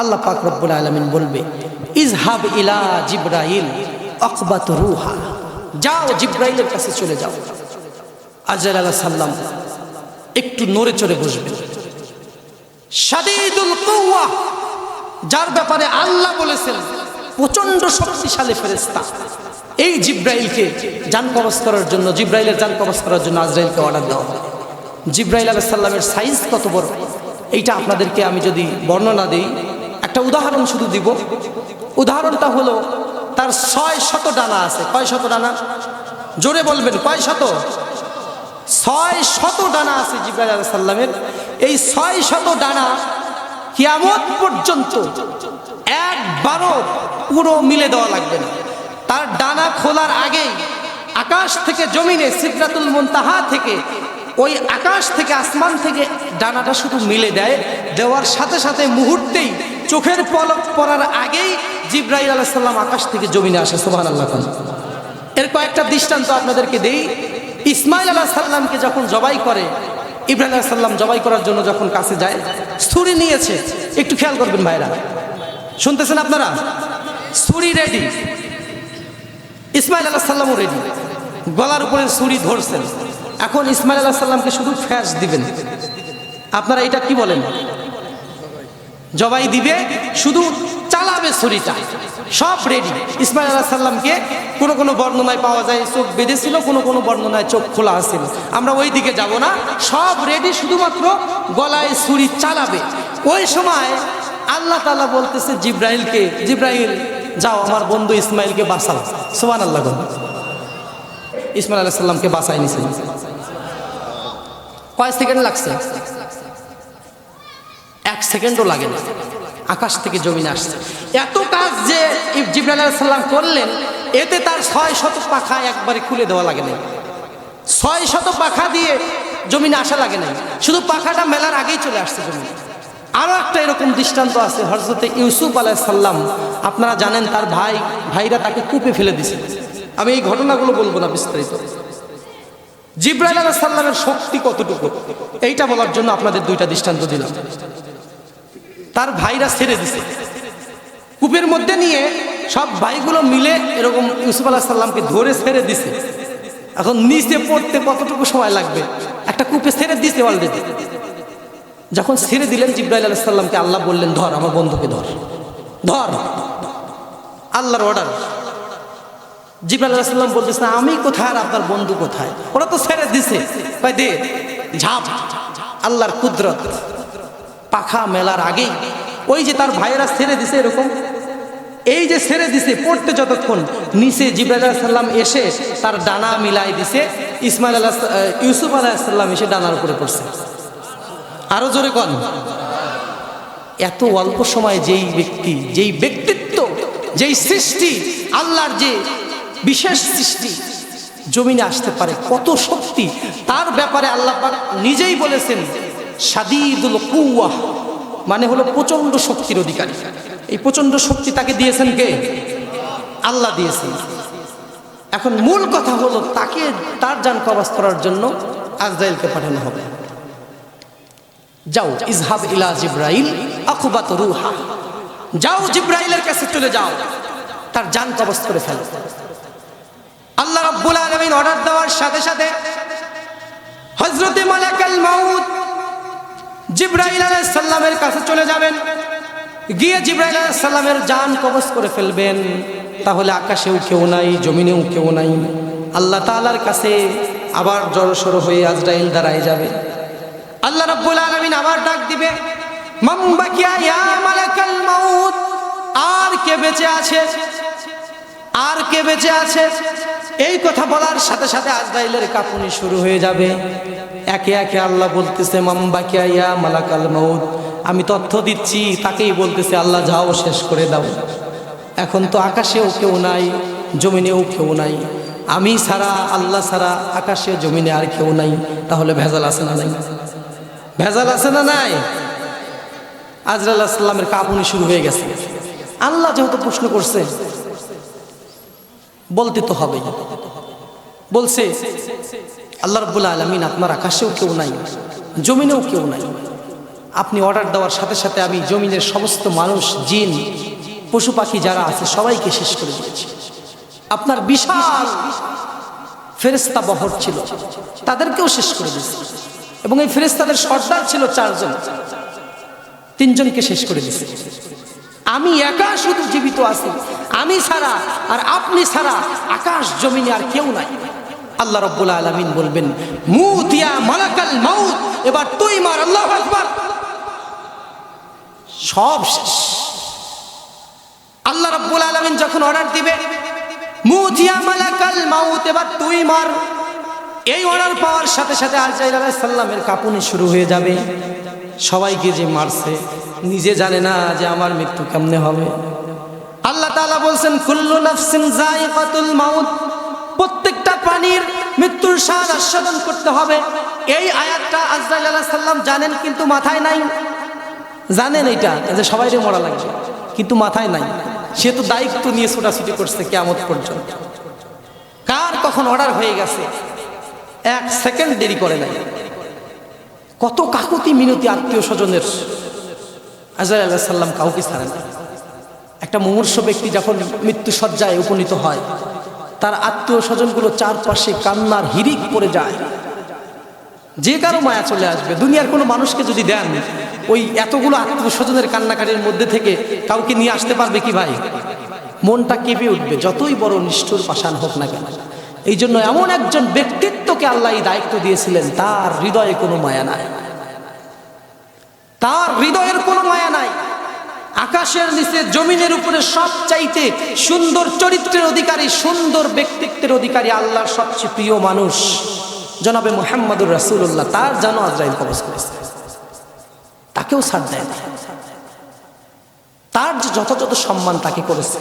আল্লাহ পাক রব্বুল আলমিন বলবে, ইজহাব ইলা জিব্রাইল অকবাত রুহা। যাও জিব্রাইলের কাছে চলে যাও। আজর আলাহ সাল্লাম একটু নড়ে চড়ে বসবে। শাদীদুল কৌয়া যার ব্যাপারে আল্লাহ বলেছেন প্রচণ্ড শক্তিশালী ফেরেস্তা এই জিব্রাইলকে যান কবচ করার জন্য, জিব্রাইলের যান কবচ করার জন্য আজরাইলকে অর্ডার দেওয়া হয় জিব্রাইল আলাহ সাল্লামের সাইজ কত বড়? এইটা আপনাদেরকে আমি যদি বর্ণনা দিই একটা উদাহরণ শুধু দিব। উদাহরণটা হলো, তার ছয় শত ডানা আছে। কয় শত ডানা? জোরে বলবেন, কয় শত? ছয় শত ডানা আছে জিব্রাইল আলাহ সাল্লামের এই ছয় শত ডানা কিয়ামত পর্যন্ত একবারও পুরো মিলে দেওয়া লাগবে না। তার ডানা খোলার আগেই আকাশ থেকে জমিনে সিদ্রাতুল মুনতাহা থেকে ওই আকাশ থেকে আসমান থেকে ডানাটা শুধু মিলে দেয়। দেওয়ার সাথে সাথে মুহূর্তেই চোখের পলক পড়ার আগেই জিব্রাইল আলাহ সাল্লাম আকাশ থেকে জমিনে আসে সোহান আল্লাহ খান এর কয়েকটা দৃষ্টান্ত আপনাদেরকে দেই। ইসমাইল আলাহ সাল্লামকে যখন জবাই করে, ইব্রাহিম আলাহ সাল্লাম জবাই করার জন্য যখন কাছে যায়, ছুরি নিয়েছে। একটু খেয়াল করবেন ভাইরা। শুনতেছেন আপনারা? ছুরি রেডি ইসমাইল আলাহ সাল্লামও রেডি গলার উপরে ছুরি ধরছেন। এখন ইসমাইল আলাহ সাল্লামকে শুধু ফ্যাস দিবেন। আপনারা এটা কি বলেন? জবাই দিবে, শুধু চালাবে ছুরিটা। সব রেডি ইসমাইল আলাহ সাল্লামকে কোনো কোনো বর্ণনায় পাওয়া যায়, চোখ বেঁধেছিল, কোনো কোনো বর্ণনায় চোখ খোলা আছিল। আমরা ওই দিকে যাব না। সব রেডি শুধুমাত্র গলায় ছুরি চালাবে। ওই সময় আল্লাহ তালা বলতেছে জিব্রাহিলকে জিব্রাহিল যাও, আমার বন্ধু ইসমাইলকে বাঁচাও। সোমান আল্লাহ ইসমাইল আলাহ সাল্লামকে বাঁচাই নিছে। কয় সেকেন্ড লাগছে? এক সেকেন্ডও লাগে না। আকাশ থেকে জমিনে আসছে। এত কাজ যে জিব্রাইল সাল্লাম করলেন, এতে তার ছয় শত পাখা একবারে খুলে দেওয়া লাগে নাই। ছয় শত পাখা দিয়ে জমিনে আসা লাগে নাই। শুধু পাখাটা মেলার আগেই চলে আসছে জমিনে। আরও একটা এরকম দৃষ্টান্ত আছে হজরতে ইউসুফ আলাহ সাল্লাম আপনারা জানেন তার ভাই, ভাইরা তাকে কূপে ফেলে দিছে আমি এই ঘটনাগুলো বলব না বিস্তারিত। জিব্রাইল আলাহ সাল্লামের শক্তি কতটুকু? এইটা বলার জন্য আপনাদের দুইটা দৃষ্টান্ত দিলাম। তার ভাইরা ছেড়ে দিছে। কূপের মধ্যে নিয়ে সব ভাইগুলো মিলে এরকম ইউসুফ আলাহ সাল্লামকে ধরে ছেড়ে দিছে। এখন নিচে পড়তে কতটুকু সময় লাগবে? একটা কূপে ছেড়ে দিছে অলরেডি যখন ছেড়ে দিলেন জিব্রাইল আলাহ সাল্লামকে আল্লাহ বললেন, ধর, আমার বন্ধুকে ধর। ধর। আল্লাহর অর্ডার জিব্রাইল আলাহ সাল্লাম বলতেছে, আমি কোথায় আর আপনার বন্ধু কোথায়? ওরা তো ছেড়ে দিছে। ভাই দে, ঝাপ। আল্লাহর কুদরত। পাখা মেলার আগেই ওই যে তার ভাইয়েরা ছেড়ে দিছে এরকম। এই যে ছেড়ে দিছে পড়তে যতক্ষণ, নিচে সাল্লাম এসে তার ডানা মিলাই দিছে, ইসমাইল আল্লাহ ইউসুফ আলাহিসাল্লাম এসে ডানার উপরে পড়ছে। আরও জোরে কন। এত অল্প সময়ে যেই ব্যক্তি, যেই ব্যক্তিত্ব, যেই সৃষ্টি, আল্লাহর যে বিশেষ সৃষ্টি জমিনে আসতে পারে, কত শক্তি, তার ব্যাপারে আল্লাহ নিজেই বলেছেন সাদিদুল কুয়া মানে হলো প্রচণ্ড শক্তির অধিকারী। এই প্রচণ্ড শক্তি তাকে দিয়েছেন কে? আল্লাহ দিয়েছেন। এখন মূল কথা হলো তাকে তার যান কবাস করার জন্য আজরাইলকে পাঠানো হবে। যাও, ইজহাব ইলা জিব্রাইল আকুবাত রুহা। যাও জিব্রাইলের কাছে চলে যাও। তার যান কবজ করে ফেলো। আল্লাহ রাব্বুল আলামিন অর্ডার দেওয়ার সাথে সাথে হযরতে মালাকাল মাউত জিব্রাইল আলাইহিস সালামের কাছে চলে যাবেন। গিয়ে জিব্রাইল আলাইহিস সালামের জান কবজ করে ফেলবেন। তাহলে আকাশেও কেউ নাই, জমিনেও কেউ নাই। আল্লাহ তালার কাছে আবার জড়সড় হয়ে আজরাইল দাঁড়ায় যাবে। আল্লাহ রাব্বুল আলামিন আবার ডাক দিবে আর কে বেঁচে আছে? আর কে বেঁচে আছে? এই কথা বলার সাথে সাথে আজরাইলের কাঁপুনি শুরু হয়ে যাবে। একে একে আল্লাহ বলতেছে, মাম বাকিয়া ইয়া মালাকাল মৌদ আমি তথ্য দিচ্ছি, তাকেই বলতেছে, আল্লাহ যাও, শেষ করে দাও। এখন তো আকাশেও কেউ নাই, জমিনেও কেউ নাই। আমি ছাড়া, আল্লাহ ছাড়া আকাশে, জমিনে আর কেউ নাই। তাহলে ভেজাল আছে না নাই? ভেজাল আছে না নাই? আজরাল সাল্লামের কাঁপুনি শুরু হয়ে গেছে। আল্লাহ যেহেতু প্রশ্ন করছে বলতে তো হবে। বলছে, আল্লাহ রব্বুল আলমিন আপনার আকাশেও কেউ নাই, জমিনেও কেউ নাই। আপনি অর্ডার দেওয়ার সাথে সাথে আমি জমিনের সমস্ত মানুষ, জিন, পশু পাখি যারা আছে সবাইকে শেষ করে দিয়েছি। আপনার বিশাল ফেরেস্তা বহর ছিল, তাদেরকেও শেষ করে দিয়েছি। এবং এই ফেরেস্তাদের সর্দার ছিল চারজন, তিনজনকে শেষ করে দিয়েছে। আমি একা শুধু জীবিত আছি। আমি ছাড়া আর আপনি ছাড়া আকাশ জমিনে আর কেউ নাই। আল্লাহ রব্বুল আলমিন বলবেন মালাকাল মাউত। এবার তুই মার, আল্লাহ সব শেষ। আল্লাহ রব্বুল আলমিন যখন অর্ডার দিবে মালাকাল মাউত, এবার তুই মার। এই অর্ডার পাওয়ার সাথে সাথে আলজাইর আলাহ সাল্লামের কাঁপুনি শুরু হয়ে যাবে। সবাইকে যে মারছে, নিজে জানে না যে আমার মৃত্যু কেমনে হবে। আল্লাহ তাআলা বলছেন, কুল্লু প্রত্যেকটা প্রাণীর মৃত্যুর স্বাদ আস্বাদন করতে হবে। এই আয়াতটা আজরাইল সালাম জানেন, কিন্তু মাথায় নাই। জানেন এটা, যে সবাইরে মরা লাগবে, কিন্তু মাথায় নাই। সে তো দায়িত্ব নিয়ে ছোটাছুটি করছে কেমন পর্যন্ত। কার কখন অর্ডার হয়ে গেছে, এক সেকেন্ড দেরি করে নাই। কত কাকুতি মিনতি আত্মীয় স্বজনের। আজর আল্লাহ সাল্লাম কাউকে ছাড়েন একটা মুমূর্ষ ব্যক্তি যখন মৃত্যু সজ্জায় উপনীত হয়, তার আত্মীয় স্বজনগুলো চারপাশে কান্নার হিরিক পড়ে যায়। যে কারও মায়া চলে আসবে। দুনিয়ার কোনো মানুষকে যদি দেন, ওই এতগুলো আত্মীয় স্বজনের কান্নাকাটির মধ্যে থেকে কাউকে নিয়ে আসতে পারবে কি ভাই? মনটা কেঁপে উঠবে, যতই বড় নিষ্ঠুর পাষাণ হোক না কেন। এই জন্য এমন একজন ব্যক্তিত্বকে আল্লাহ এই দায়িত্ব দিয়েছিলেন, তার হৃদয়ে কোনো মায়া নাই। তার হৃদয়ের কোনো মায়া নাই। আকাশের নিচে, জমিনের উপরে সব চাইতে সুন্দর চরিত্রের অধিকারী, সুন্দর ব্যক্তিত্বের অধিকারী আল্লাহর সবচেয়ে প্রিয় মানুষ জনাবে মোহাম্মদুর রাসুল্লাহ তার জানো আজরাইল কবজ করেছে। তাকেও ছাড় দেয়। তার যে যথাযথ সম্মান তাকে করেছে।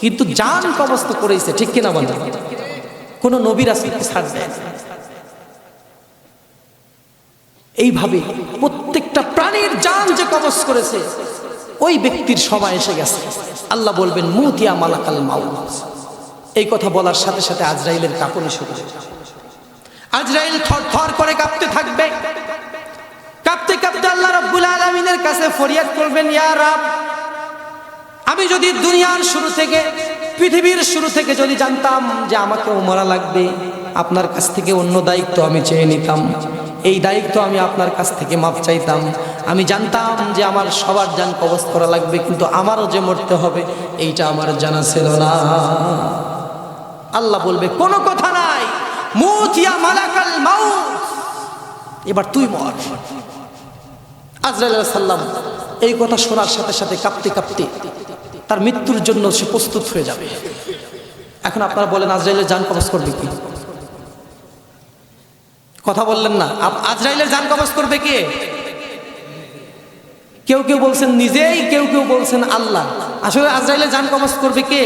কিন্তু জান কবজ তো করেছে ঠিক কিনা বলেন? কোনো নবীর আসলকে ছাড় দেয়? এইভাবে প্রত্যেকটা প্রাণীর জান যে কবজ করেছে, ওই ব্যক্তির সময় এসে গেছে। আল্লাহ বলবেন, মুতিয়া মালাকাল মাউত। এই কথা বলার সাথে সাথে আজরাইলের কাপড়ে শুরু আজরাইল থর থর করে কাঁপতে থাকবে। কাঁপতে কাঁপতে আল্লাহ রব্বুল আলমিনের কাছে ফরিয়াদ করবেন, ইয়া রাব, আমি যদি দুনিয়ার শুরু থেকে পৃথিবীর শুরু থেকে যদি জানতাম যে আমাকেও মরা লাগবে, আপনার কাছ থেকে অন্য দায়িত্ব আমি চেয়ে নিতাম। এই দায়িত্ব আমি আপনার কাছ থেকে মাপ চাইতাম। আমি জানতাম যে আমার সবার যান কবচ করা লাগবে, কিন্তু আমারও যে মরতে হবে, এইটা আমার জানা ছিল না। আল্লাহ বলবে, কোনো কথা নাই। মালাকাল এবার তুই মর। আজরাইল সাল্লাম এই কথা শোনার সাথে সাথে কাঁপতে কাঁপতে তার মৃত্যুর জন্য সে প্রস্তুত হয়ে যাবে। এখন আপনারা বলেন, আজরাইলের যান কবজ করবে কি? কথা বললেন না। আজরাইলের যান কবজ করবে কে? কেউ কেউ বলছেন নিজেই, কেউ কেউ বলছেন আল্লাহ। আসলে আজরাইলের যান কবজ করবে কে?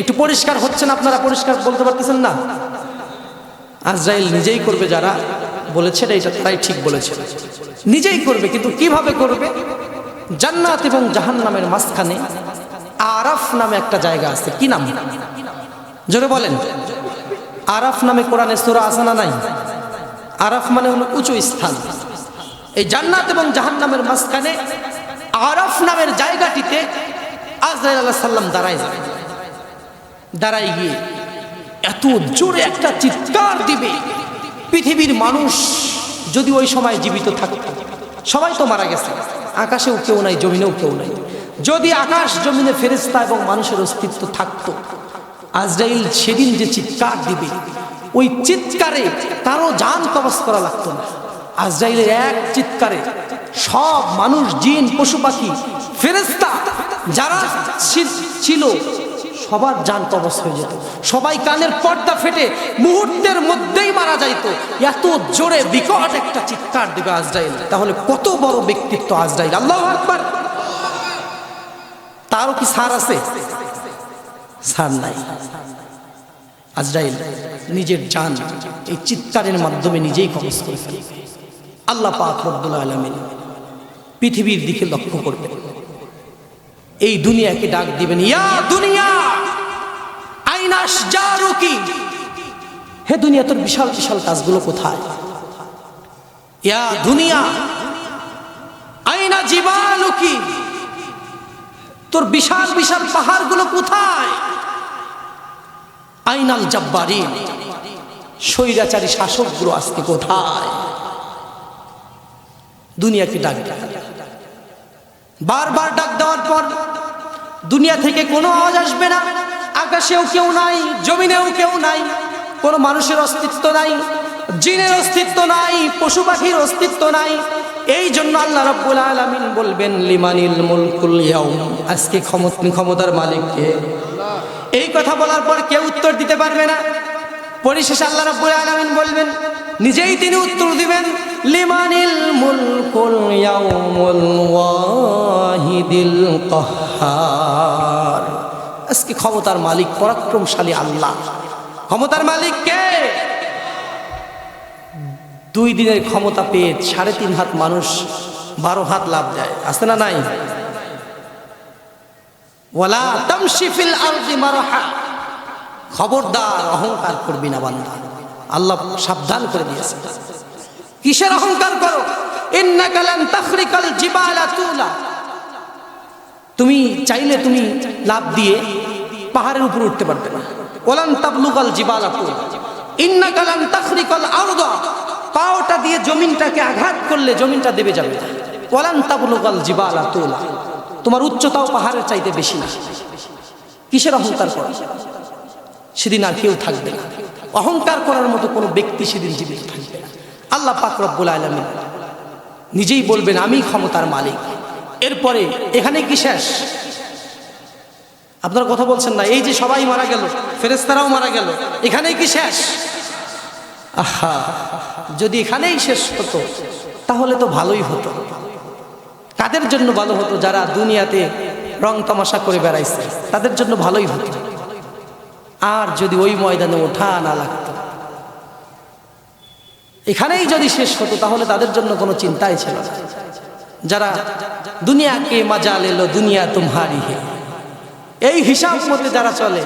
একটু পরিষ্কার হচ্ছেন আপনারা, পরিষ্কার বলতে পারতেছেন না? আজরাইল নিজেই করবে যারা বলেছেন এটা তাই ঠিক বলেছে। নিজেই করবে, কিন্তু কীভাবে করবে? জান্নাত এবং জাহান্নামের মাঝখানে আরাফ নামে একটা জায়গা আছে। কি নাম? জোরে বলেন। আরাফ নামে কোরআনে সুরা আসানা নাই? আরাফ মানে হলো উঁচু স্থান। এই জান্নাত এবং জাহান্নামের মাঝখানে আরাফ নামের জায়গাটিতে আজরাইল আল্লাহ সাল্লাম দাঁড়ায় যাবে দাঁড়ায় গিয়ে এত জোরে একটা চিৎকার দিবে, পৃথিবীর মানুষ যদি ওই সময় জীবিত থাকতো। সবাই তো মারা গেছে। আকাশেও কেউ নাই, জমিনেও কেউ নাই। যদি আকাশ জমিনে ফেরেস্তা এবং মানুষের অস্তিত্ব থাকতো, আজরাইল সেদিন যে চিৎকার দিবে, ওই চিৎকারে কারও যান কবচ করা লাগতো না। আজরাইলের এক চিৎকারে সব মানুষ, জিন, পশু পাখি ফেরেস্তা যারা ছিল সবার যান কবচ হয়ে যেত। সবাই কানের পর্দা ফেটে মুহূর্তের মধ্যেই মারা যাইতো। এত জোরে বিকট একটা চিৎকার দিবে আজরাইল। তাহলে কত বড় ব্যক্তিত্ব আজরাইল? আল্লাহ আকবার। তারও কি সার আছে? সার নাই। আজরাইল নিজের জান এই চিৎকারের মাধ্যমে নিজেই কবচ করে আল্লাহ পাক আলমিন পৃথিবীর দিকে লক্ষ্য করবেন। এই দুনিয়াকে ডাক দিবেন, ইয়া দুনিয়া আইনাস জারুকি হে দুনিয়া, তোর বিশাল বিশাল কাজগুলো কোথায়? ইয়া দুনিয়া, আইনা জীবালুকি তোর বিশাল বিশাল পাহাড়গুলো কোথায়? আইনাল জব্বারি স্বৈরাচারী শাসকগুলো আজকে কোথায়? দুনিয়াকে ডাক বারবার ডাক দেওয়ার পর দুনিয়া থেকে কোনো আওয়াজ আসবে না। আকাশেও কেউ নাই, জমিনেও কেউ নাই, কোনো মানুষের অস্তিত্ব নাই, জিনের অস্তিত্ব নাই, পশু পাখির অস্তিত্ব নাই এই জন্য আল্লাহ রাব্বুল আলামিন বলবেন, লিমানিল মুলকুল ইয়াউম। আজকে ক্ষমতা ক্ষমতার মালিককে এই কথা বলার পর কেউ উত্তর দিতে পারবে না। পরিশেষে আল্লাহ রাব্বুল আলামিন বলবেন, নিজেই তিনি উত্তর দিবেন, লিমানিল মুলকুল ইয়াউমুল ওয়াহিদিল কাহ্হার আজকে ক্ষমতার মালিক, পরাক্রমশালী আল্লাহ। ক্ষমতার মালিক কে? দুই দিনের ক্ষমতা পেয়ে সাড়ে তিন হাত মানুষ, বারো হাত লাভ যায় আছে না নাই? ওয়ালা তামশি ফিল আরদি খবরদার অহংকার করবি না বান্দা। আল্লাহ সাবধান করে দিয়েছে। কিসের অহংকার করো? তুমি চাইলে তুমি লাভ দিয়ে পাহাড়ের উপর উঠতে পারবে না ওলান তাবলুকাল জিবালা তুলা। ইন্নাকা লান তাখরিকাল আরদা। পাওটা দিয়ে জমিনটাকে আঘাত করলে জমিনটা দেবে যাবে। ওলান তাবলুকাল জিবালা তুলা। তোমার উচ্চতাও পাহাড়ের চাইতে বেশি কিসের অহংকার করো? সেদিন আর কেউ থাকবে না। অহংকার করার মতো কোনো ব্যক্তি সেদিন জীবিত থাকবে না। আল্লাহ পাক রব্বুল আলমিন নিজেই বলবেন, আমি ক্ষমতার মালিক। এরপরে, এখানে কি শেষ? আপনারা কথা বলছেন না। এই যে সবাই মারা গেল ফেরেস্তারাও মারা গেল এখানেই কি শেষ? আহা, যদি এখানেই শেষ হতো, তাহলে তো ভালোই হতো। কাদের জন্য ভালো হতো যারা দুনিয়াতে রং তামাশা করে বেড়াইছে? তাদের জন্য ভালোই হতো। আর যদি ওই ময়দানে ওঠা না লাগতো? এখানেই যদি শেষ হতো, তাহলে তাদের জন্য কোনো চিন্তাই ছিল না। যারা, দুনিয়াকে মজা লেলো দুনিয়া তুমহারি হে। এই হিসাব মতে যারা চলে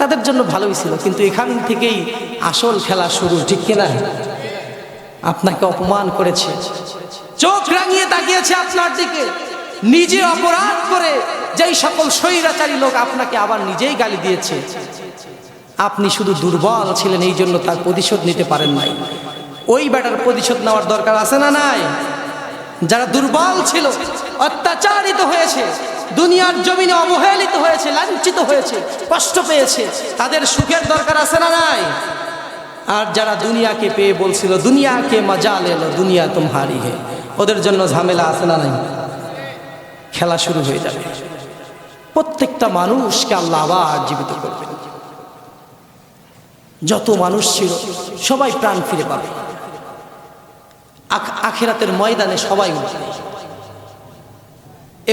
তাদের জন্য ভালোই ছিল, কিন্তু এখান থেকেই আসল খেলা শুরু, ঠিক কিনা? আপনাকে অপমান করেছে। চোখ রাঙিয়ে তাকিয়েছে আপনার দিকে। নিজে অপরাধ করে যেই সকল স্বৈরাচারী লোক আপনাকে আবার নিজেই গালি দিয়েছে। আপনি শুধু দুর্বল ছিলেন এই জন্য তার প্রতিশোধ নিতে পারেন নাই। ওই ব্যাটার প্রতিশোধ নেওয়ার দরকার আছে না নাই? যারা দুর্বল ছিল, অত্যাচারিত হয়েছে, দুনিয়ার জমিনে অবহেলিত হয়েছে, লাঞ্ছিত হয়েছে, কষ্ট পেয়েছে, তাদের সুখের দরকার আছে না নাই? আর যারা দুনিয়াকে পেয়ে বলছিল, দুনিয়াকে মজা লেলো দুনিয়া তোমারি হে। ওদের জন্য ঝামেলা আছে না নাই? খেলা শুরু হয়ে যাবে। প্রত্যেকটা মানুষকে আল্লাহ আবার জীবিত করবেন। যত মানুষ ছিল, সবাই প্রাণ ফিরে পাবে। আখেরাতের ময়দানে সবাই উঠবে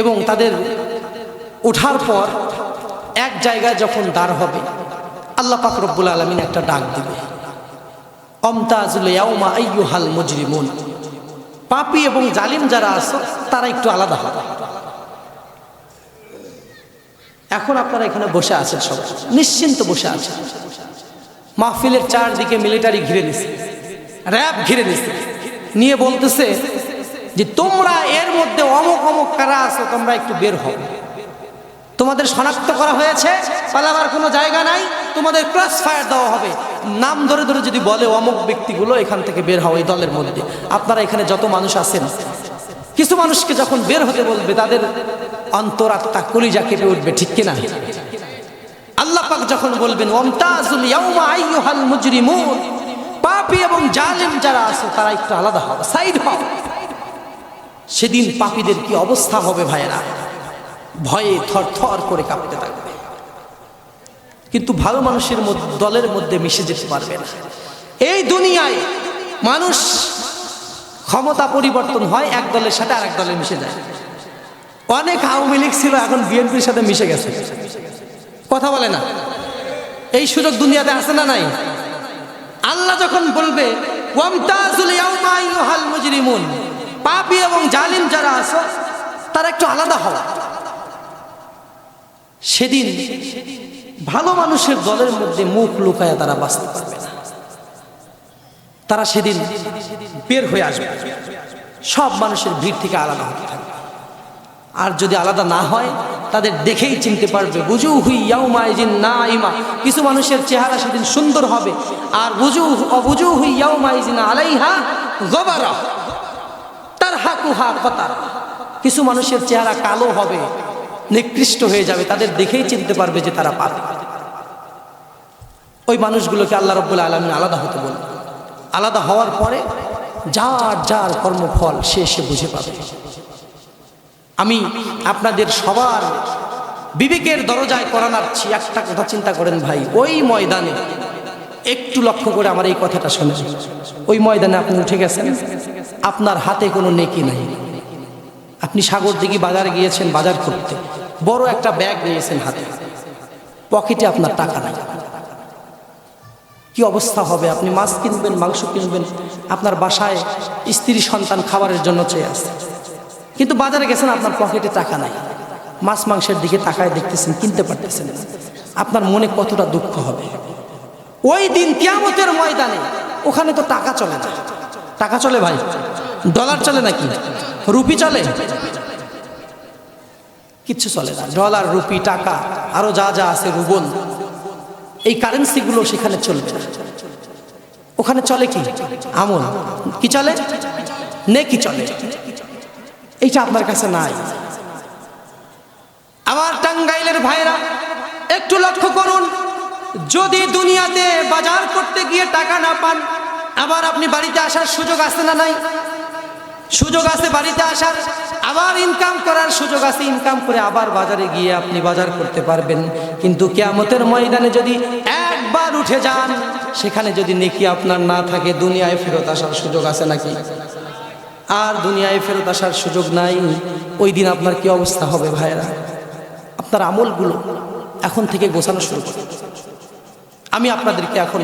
এবং তাদের ওঠার পর এক জায়গায় যখন দাঁড় হবে, আল্লাহ পাক রব্বুল আলমিন একটা ডাক দিবে। অমতাজুল ইয়াউমা আইয়ুহাল পাপী এবং জালিম যারা আছে, তারা একটু আলাদা হবে। এখন আপনারা এখানে বসে আছেন সব নিশ্চিন্ত বসে আছেন। মাহফিলের চারদিকে মিলিটারি ঘিরে নিছে। র্যাব ঘিরে নিছে। নিয়ে বলতেছে যে তোমরা এর মধ্যে অমুক অমুক কারা আছো, তোমরা একটু বের হও। তোমাদের শনাক্ত করা হয়েছে, পালাবার কোনো জায়গা নাই, তোমাদের ক্রস ফায়ার দেওয়া হবে। নাম ধরে ধরে যদি বলে অমুক ব্যক্তিগুলো, এখান থেকে বের হও এই দলের মধ্যে। আপনারা এখানে যত মানুষ আছেন, কিছু মানুষকে যখন বের হতে বলবে, তাদের অন্তরাত্মা কলিজা কেঁপে উঠবে, ঠিক কিনা? আল্লাহ পাক যখন বলবেন ওমতাজুল ইয়াউমা আইয়ুহাল মুজরিমুন পাপী এবং জালিম যারা আছে, তারা একটু আলাদা হবে, সাইড হবে। সেদিন পাপীদের কি অবস্থা হবে ভাইয়েরা? ভয়ে থর থর করে কাঁপতে থাকবে। কিন্তু ভালো মানুষের দলের মধ্যে মিশে যেতে পারবে না। এই দুনিয়ায় মানুষ ক্ষমতা পরিবর্তন হয়, এক দলের সাথে আর এক দলে মিশে যায়। অনেক আওয়ামী লীগ ছিল, এখন বিএনপির সাথে মিশে গেছে। কথা বলে না। এই সুযোগ দুনিয়াতে আছে না নাই? আল্লাহ যখন বলবে মুজরিমুন পাপী এবং জালিম যারা আছে, তারা একটু আলাদা হওয়া। সেদিন ভালো মানুষের দলের মধ্যে মুখ লুকায় তারা বাঁচতে পারবে না। তারা সেদিন বের হয়ে আসবে। সব মানুষের ভিড় থেকে আলাদা হতে থাকবে। আর যদি আলাদা না হয়, তাদের দেখেই চিনতে পারবে। বুঝু হুই ইয়াউমাইজিন না ইমা কিছু মানুষের চেহারা সেদিন সুন্দর হবে। আর বুঝু অবুজু হুই ইয়াউমাইজিন আলাইহা গবারা। তার হাকুহা কতার কিছু মানুষের চেহারা কালো হবে, নিকৃষ্ট হয়ে যাবে। তাদের দেখেই চিনতে পারবে যে তারা পাবে ওই মানুষগুলোকে আল্লাহ রব্বুল আলমিন আলাদা হতে বলবে আলাদা হওয়ার পরে যার যার কর্মফল সে সে বুঝে পাবে। আমি আপনাদের সবার বিবেকের দরজায় করানাচ্ছি একটা কথা চিন্তা করেন ভাই, ওই ময়দানে একটু লক্ষ্য করে আমার এই কথাটা শোনেন। ওই ময়দানে আপনি উঠে গেছেন, আপনার হাতে কোনো নেকি নাই। আপনি সাগর দিঘি বাজারে গিয়েছেন বাজার করতে। বড় একটা ব্যাগ নিয়েছেন হাতে। পকেটে আপনার টাকা নাই। কি অবস্থা হবে? আপনি মাছ কিনবেন, মাংস কিনবেন, আপনার বাসায় স্ত্রী সন্তান খাবারের জন্য চেয়ে আসছে কিন্তু বাজারে গেছেন, আপনার পকেটে টাকা নাই। মাছ মাংসের দিকে তাকায় দেখতেছেন, কিনতে পারতেছেন আপনার মনে কতটা দুঃখ হবে? ওই দিন কিয়ামতের ময়দানে ওখানে তো টাকা চলে না। টাকা চলে ভাই? ডলার চলে নাকি? রুপি চলে? কিচ্ছু চলে না। ডলার, রুপি, টাকা, আরও যা যা আছে, রুবল, এই কারেন্সিগুলো সেখানে চলবে ওখানে চলে কি? আমল। কি চলে? নে কি চলে। এইটা আপনার কাছে নাই। আমার টাঙ্গাইলের ভাইরা, একটু লক্ষ্য করুন, যদি দুনিয়াতে বাজার করতে গিয়ে টাকা না পান, আবার আপনি বাড়িতে আসার সুযোগ আছে না নাই? সুযোগ আছে বাড়িতে আসার, আবার ইনকাম করার সুযোগ আছে ইনকাম করে আবার বাজারে গিয়ে আপনি বাজার করতে পারবেন। কিন্তু কেয়ামতের ময়দানে যদি একবার উঠে যান, সেখানে যদি নেকি আপনার না থাকে, দুনিয়ায় ফেরত আসার সুযোগ আছে নাকি? আর দুনিয়ায় ফেরত আসার সুযোগ নাই। ওই দিন আপনার কি অবস্থা হবে ভাইরা আপনার আমলগুলো এখন থেকে গোছানো শুরু করুন। আমি আপনাদেরকে এখন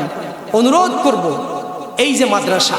অনুরোধ করব, এই যে মাদ্রাসা